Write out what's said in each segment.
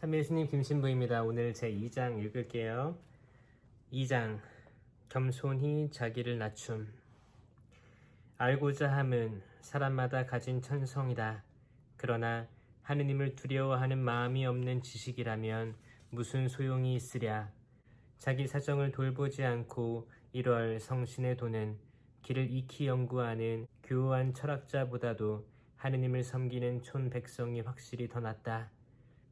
참 예수님 김신부입니다. 오늘 제 2장 읽을게요. 2장 겸손히 자기를 낮춤 알고자 함은 사람마다 가진 천성이다. 그러나 하느님을 두려워하는 마음이 없는 지식이라면 무슨 소용이 있으랴. 자기 사정을 돌보지 않고 1월 성신의 도는 길을 익히 연구하는 교호한 철학자보다도 하느님을 섬기는 촌 백성이 확실히 더 낫다.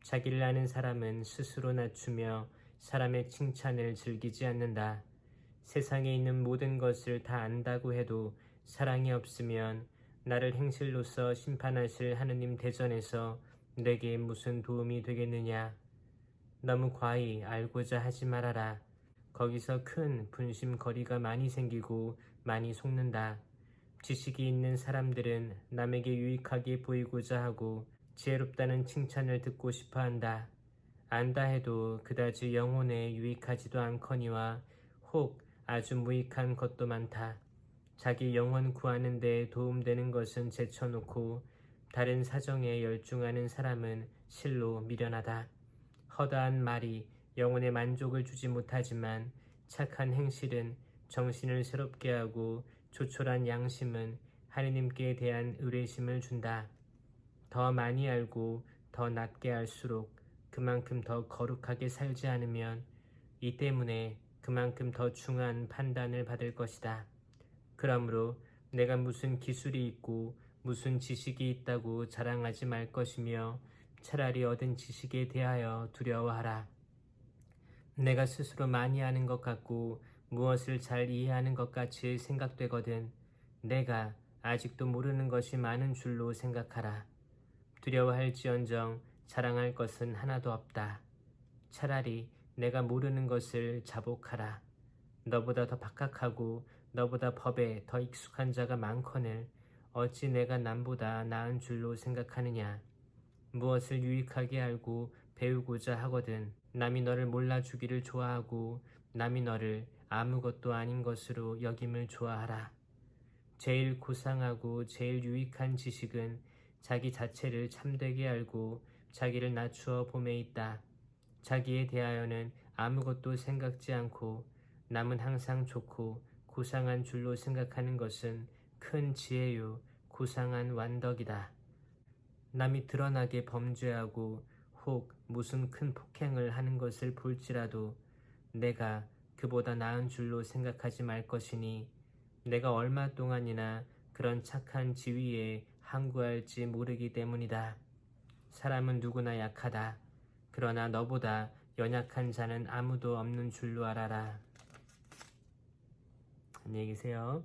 자기를 아는 사람은 스스로 낮추며 사람의 칭찬을 즐기지 않는다. 세상에 있는 모든 것을 다 안다고 해도 사랑이 없으면 나를 행실로서 심판하실 하느님 대전에서 내게 무슨 도움이 되겠느냐. 너무 과히 알고자 하지 말아라. 거기서 큰 분심거리가 많이 생기고 많이 속는다. 지식이 있는 사람들은 남에게 유익하게 보이고자 하고 지혜롭다는 칭찬을 듣고 싶어 한다. 안다 해도 그다지 영혼에 유익하지도 않거니와 혹 아주 무익한 것도 많다. 자기 영혼 구하는 데 도움되는 것은 제쳐놓고 다른 사정에 열중하는 사람은 실로 미련하다. 허다한 말이 영혼에 만족을 주지 못하지만 착한 행실은 정신을 새롭게 하고 조촐한 양심은 하느님께 대한 의뢰심을 준다. 더 많이 알고 더 낮게 알수록 그만큼 더 거룩하게 살지 않으면 이 때문에 그만큼 더 중한 판단을 받을 것이다. 그러므로 내가 무슨 기술이 있고 무슨 지식이 있다고 자랑하지 말 것이며 차라리 얻은 지식에 대하여 두려워하라. 내가 스스로 많이 아는 것 같고 무엇을 잘 이해하는 것 같이 생각되거든 내가 아직도 모르는 것이 많은 줄로 생각하라. 두려워할지언정 자랑할 것은 하나도 없다. 차라리 내가 모르는 것을 자복하라. 너보다 더 박학하고 너보다 법에 더 익숙한 자가 많거늘 어찌 내가 남보다 나은 줄로 생각하느냐. 무엇을 유익하게 알고 배우고자 하거든 남이 너를 몰라주기를 좋아하고 남이 너를 아무것도 아닌 것으로 여김을 좋아하라. 제일 고상하고 제일 유익한 지식은 자기 자체를 참되게 알고 자기를 낮추어 봄에 있다. 자기에 대하여는 아무것도 생각지 않고 남은 항상 좋고 고상한 줄로 생각하는 것은 큰 지혜요 고상한 완덕이다. 남이 드러나게 범죄하고 혹 무슨 큰 폭행을 하는 것을 볼지라도 내가 그보다 나은 줄로 생각하지 말 것이니 내가 얼마 동안이나 그런 착한 지위에 항구할지 모르기 때문이다. 사람은 누구나 약하다. 그러나 너보다 연약한 자는 아무도 없는 줄로 알아라. 안녕히 계세요.